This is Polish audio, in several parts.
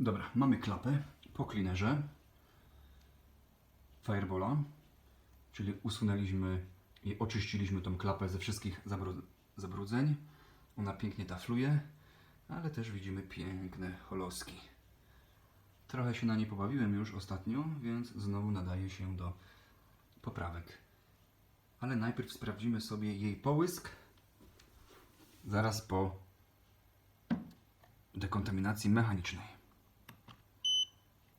Dobra, mamy klapę po cleanerze Firebola, czyli usunęliśmy i oczyściliśmy tą klapę ze wszystkich zabru- zabrudzeń. Ona pięknie tafluje, ale też widzimy piękne holoski. Trochę się na niej pobawiłem już ostatnio, więc znowu nadaje się do poprawek. Ale najpierw sprawdzimy sobie jej połysk. Zaraz po dekontaminacji mechanicznej.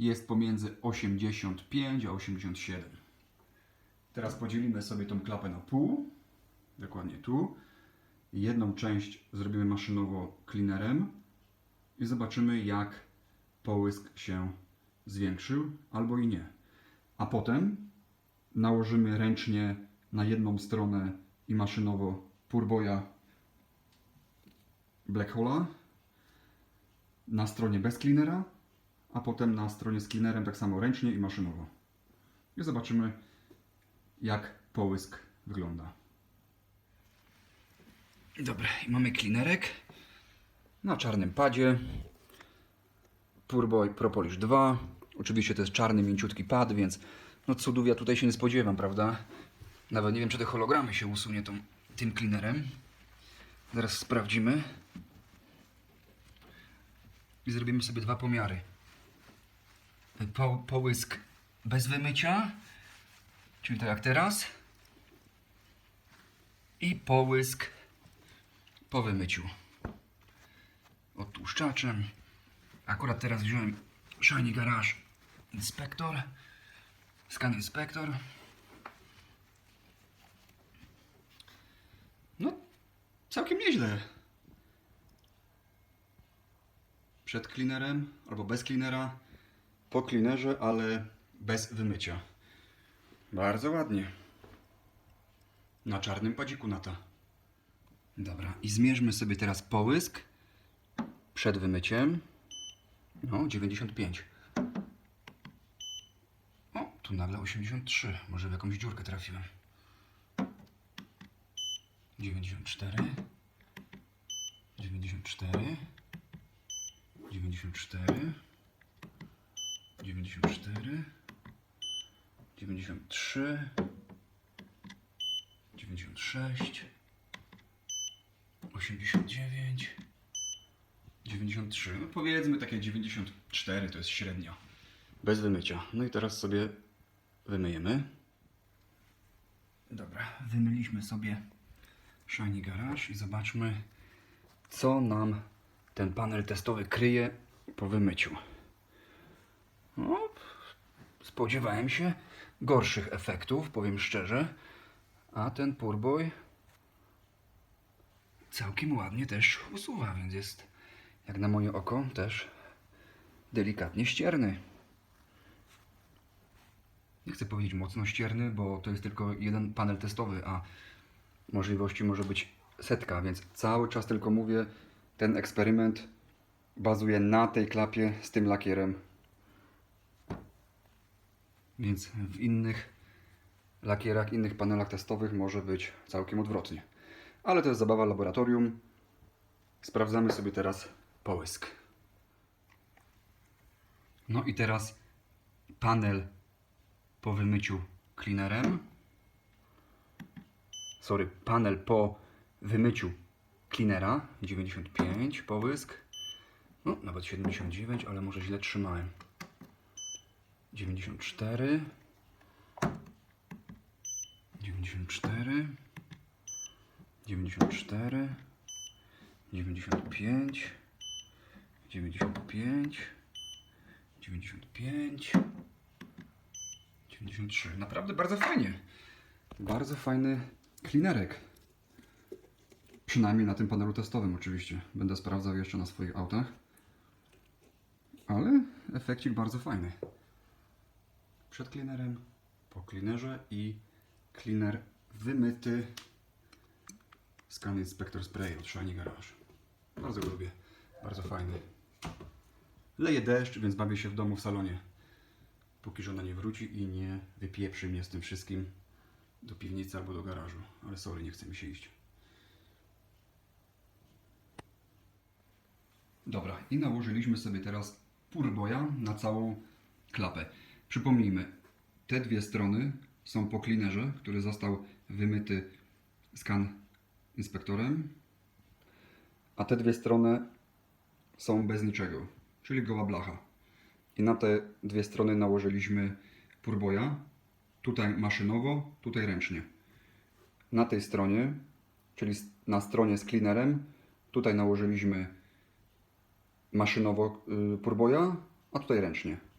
jest pomiędzy 85 a 87. Teraz podzielimy sobie tą klapę na pół, dokładnie tu. Jedną część zrobimy maszynowo cleanerem i zobaczymy jak połysk się zwiększył albo i nie. A potem nałożymy ręcznie na jedną stronę i maszynowo Purboya Black Hole'a na stronie bez cleanera, a potem na stronie z cleanerem tak samo ręcznie i maszynowo. I zobaczymy jak połysk wygląda. Dobra, i mamy cleanerek na czarnym padzie. Purboy Propolis 2. Oczywiście to jest czarny, mięciutki pad, więc no cudów ja tutaj się nie spodziewam, prawda? Nawet nie wiem, czy te hologramy się usunie tą, tym cleanerem. Zaraz sprawdzimy. I zrobimy sobie dwa pomiary. Po, połysk bez wymycia, czyli tak jak teraz. I połysk po wymyciu. Odtłuszczaczem. Akurat teraz wziąłem Shiny Garage Inspektor. Scan Inspektor. No, całkiem nieźle. Przed cleanerem albo bez cleanera. Po cleanerze, ale bez wymycia. Bardzo ładnie. Na czarnym padziku nata. Dobra, i zmierzmy sobie teraz połysk przed wymyciem. No, 95. O, tu nagle 83. Może w jakąś dziurkę trafiłem. 94. 94. 94. 94. 93. 96. 89. 93. No powiedzmy takie 94 to jest średnia. Bez wymycia. No i teraz sobie wymyjemy. Dobra, wymyliśmy sobie Shiny Garage i zobaczmy, co nam ten panel testowy kryje po wymyciu. Spodziewałem się gorszych efektów, powiem szczerze. A ten Purboy całkiem ładnie też usuwa, więc jest jak na moje oko też delikatnie ścierny. Nie chcę powiedzieć mocno ścierny, bo to jest tylko jeden panel testowy, a możliwości może być setka, więc cały czas tylko mówię, ten eksperyment bazuje na tej klapie z tym lakierem. Więc w innych lakierach, innych panelach testowych może być całkiem odwrotnie. Ale to jest zabawa laboratorium. Sprawdzamy sobie teraz połysk. No i teraz panel po wymyciu cleanerem. Sorry, panel po wymyciu cleanera 95 połysk. No, nawet 79, ale może źle trzymałem. 94 94 94 95 95 95 93. Naprawdę bardzo fajnie. Bardzo fajny cleanerek. Przynajmniej na tym panelu testowym oczywiście. Będę sprawdzał jeszcze na swoich autach. Ale efekcik bardzo fajny. Przed cleanerem, po cleanerze i cleaner wymyty Scan Inspector Spray od Shiny Garage. Bardzo go lubię. Bardzo fajny. Leje deszcz, więc bawię się w domu w salonie. Póki żona nie wróci i nie wypieprzy mnie z tym wszystkim do piwnicy albo do garażu. Ale sorry, nie chce mi się iść. Dobra, i nałożyliśmy sobie teraz purboja na całą klapę. Przypomnijmy, te dwie strony są po cleanerze, który został wymyty skan inspektorem, a te dwie strony są bez niczego, czyli goła blacha. I na te dwie strony nałożyliśmy purboja, tutaj maszynowo, tutaj ręcznie. Na tej stronie, czyli na stronie z cleanerem, tutaj nałożyliśmy maszynowo y, purboja, a tutaj ręcznie.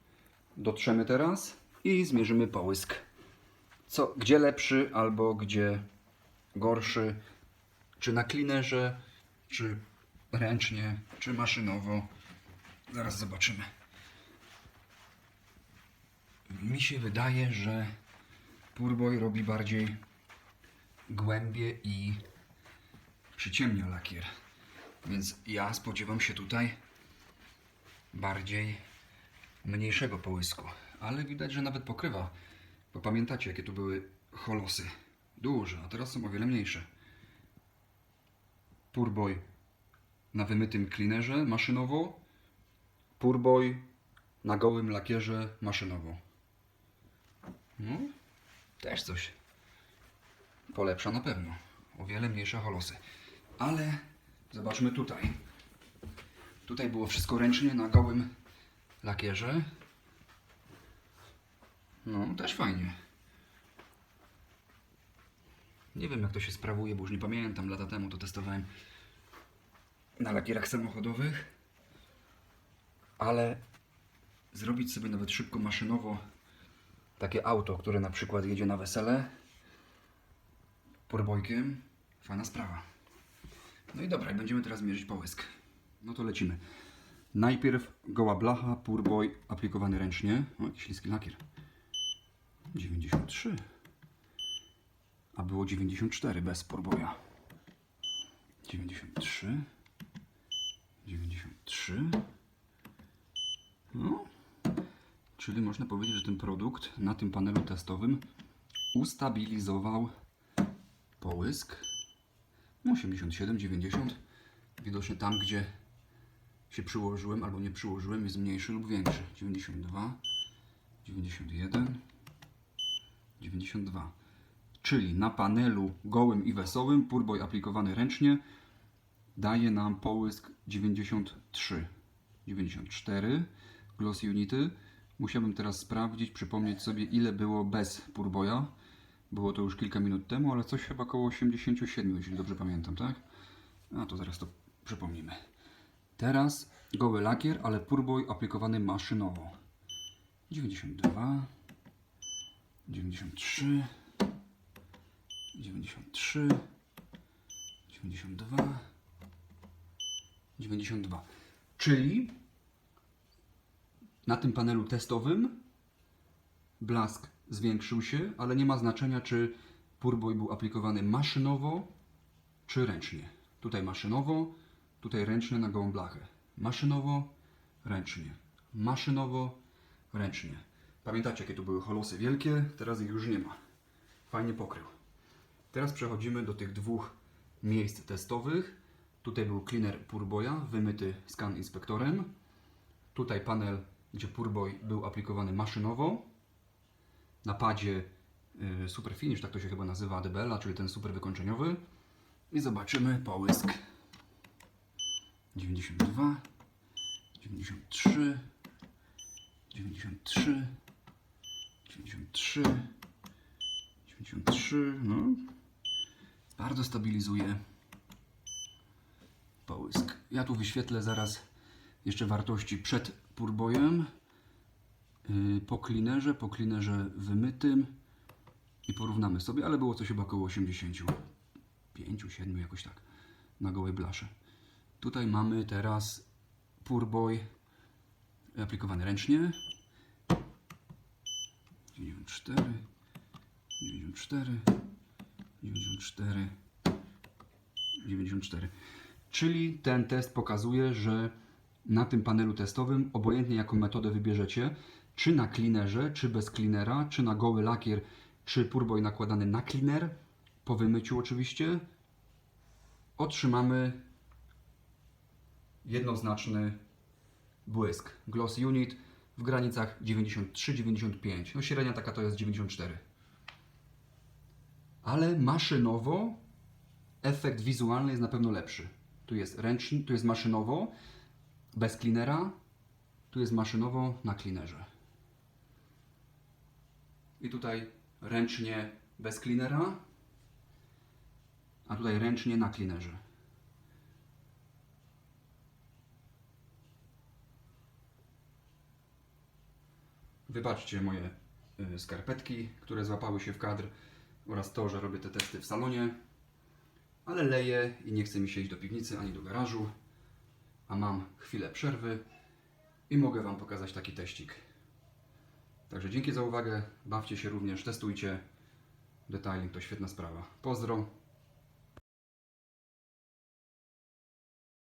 Dotrzemy teraz i zmierzymy połysk. Co, gdzie lepszy albo gdzie gorszy, czy na cleanerze, czy ręcznie, czy maszynowo. Zaraz zobaczymy. Mi się wydaje, że Purboy robi bardziej głębie i przyciemnia lakier. Więc ja spodziewam się tutaj bardziej mniejszego połysku. Ale widać, że nawet pokrywa. Bo pamiętacie, jakie tu były holosy. Duże, a teraz są o wiele mniejsze. Purboy na wymytym cleanerze maszynowo. Purboy na gołym lakierze maszynowo. No, też coś polepsza na pewno. O wiele mniejsze holosy. Ale zobaczmy tutaj. Tutaj było wszystko ręcznie na gołym lakierze. No, też fajnie. Nie wiem jak to się sprawuje, bo już nie pamiętam. Lata temu to testowałem na lakierach samochodowych. Ale zrobić sobie nawet szybko maszynowo takie auto, które na przykład jedzie na wesele porbojkiem, fajna sprawa. No i dobra, będziemy teraz mierzyć połysk. No to lecimy. Najpierw goła blacha, purboj aplikowany ręcznie. O, jakiś śliski lakier. 93. A było 94 bez porboja. 93. 93. No. Czyli można powiedzieć, że ten produkt na tym panelu testowym ustabilizował połysk. 87, 90. Widocznie tam, gdzie się przyłożyłem albo nie przyłożyłem, jest mniejszy lub większy. 92, 91, 92. Czyli na panelu gołym i wesołym purboj aplikowany ręcznie daje nam połysk 93, 94 gloss unity. Musiałbym teraz sprawdzić, przypomnieć sobie ile było bez purboja. Było to już kilka minut temu, ale coś chyba około 87, jeśli dobrze pamiętam, tak? A to zaraz to przypomnimy. Teraz goły lakier, ale purboj aplikowany maszynowo. 92, 93, 93, 92, 92. Czyli na tym panelu testowym blask zwiększył się, ale nie ma znaczenia, czy purboj był aplikowany maszynowo, czy ręcznie. Tutaj maszynowo, tutaj ręcznie na gołą blachę. Maszynowo, ręcznie. Maszynowo, ręcznie. Pamiętacie, jakie tu były holosy wielkie? Teraz ich już nie ma. Fajnie pokrył. Teraz przechodzimy do tych dwóch miejsc testowych. Tutaj był cleaner Purboya, wymyty skan inspektorem. Tutaj panel, gdzie Purboy był aplikowany maszynowo. Na padzie y, Super Finish, tak to się chyba nazywa, ADBL, czyli ten super wykończeniowy. I zobaczymy połysk. 92, 93, 93, 93, 93, no. Bardzo stabilizuje połysk. Ja tu wyświetlę zaraz jeszcze wartości przed purbojem, yy, po cleanerze, po cleanerze wymytym i porównamy sobie, ale było coś chyba około 85, 7 jakoś tak na gołej blasze. Tutaj mamy teraz Purboy aplikowany ręcznie. 94, 94, 94, 94. Czyli ten test pokazuje, że na tym panelu testowym, obojętnie jaką metodę wybierzecie, czy na cleanerze, czy bez cleanera, czy na goły lakier, czy purboj nakładany na cleaner, po wymyciu oczywiście, otrzymamy jednoznaczny błysk. Gloss Unit w granicach 93-95. No średnia taka to jest 94. Ale maszynowo efekt wizualny jest na pewno lepszy. Tu jest ręczny, tu jest maszynowo, bez cleanera, tu jest maszynowo na cleanerze. I tutaj ręcznie bez cleanera, a tutaj ręcznie na cleanerze. Wybaczcie moje y, skarpetki, które złapały się w kadr oraz to, że robię te testy w salonie, ale leję i nie chce mi się iść do piwnicy ani do garażu, a mam chwilę przerwy i mogę Wam pokazać taki teścik. Także dzięki za uwagę, bawcie się również, testujcie. Detailing to świetna sprawa. Pozdro.